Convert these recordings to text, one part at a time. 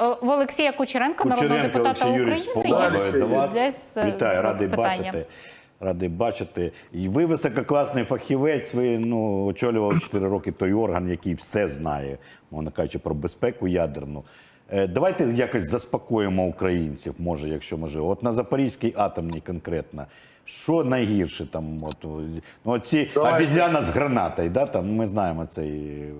Е, В Олексія Кучеренка, народного Кучеренко депутата Олексій Юрійович з України, повагою до вас. десь, е, Вітаю, з радий питанням. бачити. Радий бачити. І ви висококласний фахівець. Ви ну очолював 4 роки той орган, який все знає, мовно кажучи, про безпеку ядерну. Е, Давайте якось заспокоїмо українців, може, якщо можливо. От на Запорізькій атомній конкретно. Що найгірше там? От, ну, ці Давайте. обізяна з гранатою, да, там, ми знаємо цей е,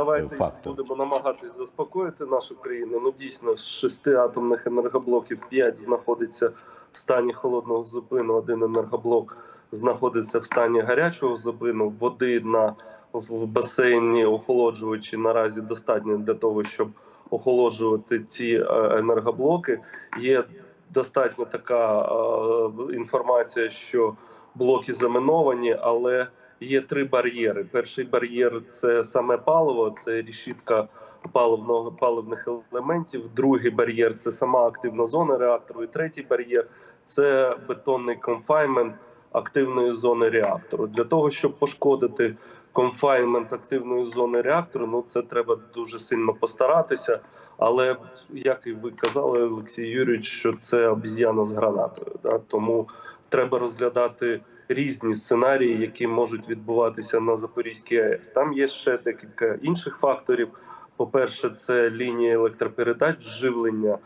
Давайте фактор. будемо намагатись заспокоїти нашу країну. Ну дійсно з шести атомних енергоблоків п'ять знаходиться в стані холодного зупину. Один енергоблок знаходиться в стані гарячого зупину. Води на в басейні охолоджувачі наразі достатньо для того, щоб охолоджувати ці е, енергоблоки. Є достатньо така е, інформація, що блоки заміновані, але є три бар'єри. Перший бар'єр це саме паливо, це рішітка паливного паливних елементів. Другий бар'єр це сама активна зона реактору. І третій бар'єр це бетонний конфаймент активної зони реактору. Для того щоб пошкодити конфаймент активної зони реактору, ну це треба дуже сильно постаратися. Але як і ви казали, Олексій Юрійович, що це обіз'яна з гранатою. Да? Тому треба розглядати різні сценарії, які можуть відбуватися на Запорізькій АЕС. Там є ще декілька інших факторів. По-перше, це лінія електропередач, живлення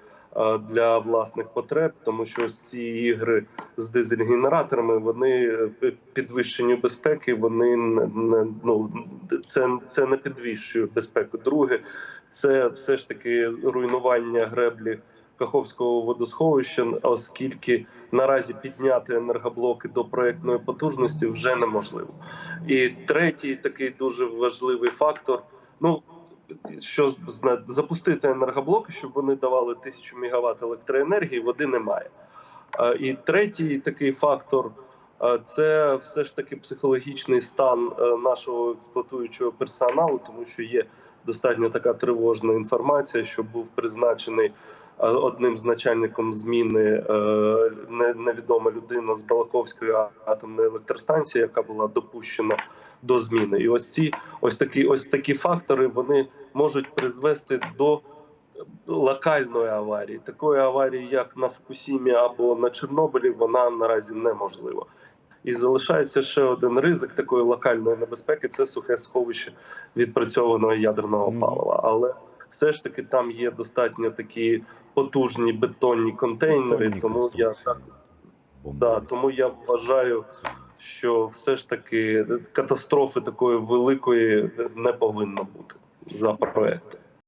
для власних потреб, тому що ці ігри з дизель-генераторами вони е, підвищенню безпеки. Вони не ну це, це не підвищує безпеку. Друге, це все ж таки руйнування греблі Каховського водосховища, оскільки наразі підняти енергоблоки до проектної потужності вже неможливо. І третій такий дуже важливий фактор. Ну що запустити енергоблоки, щоб вони давали тисячу мегаватт електроенергії, води немає. І третій такий фактор це все ж таки психологічний стан е, нашого експлуатуючого персоналу, тому що є достатньо така тривожна інформація, що був призначений одним з начальником зміни е, не- невідома людина з Балаковської атомної електростанції, яка була допущена до зміни. І ось ці ось такі, ось такі фактори вони можуть призвести до локальної аварії. Такої аварії, як на Фукусімі або на Чорнобилі, вона наразі неможлива. І залишається ще один ризик такої локальної небезпеки це сухе сховище відпрацьованого ядерного палива. Але все ж таки там є достатньо такі потужні бетонні контейнери, Бетонні тому я так. Да, тому я вважаю, що все ж таки катастрофи такої великої не повинно бути за проектом.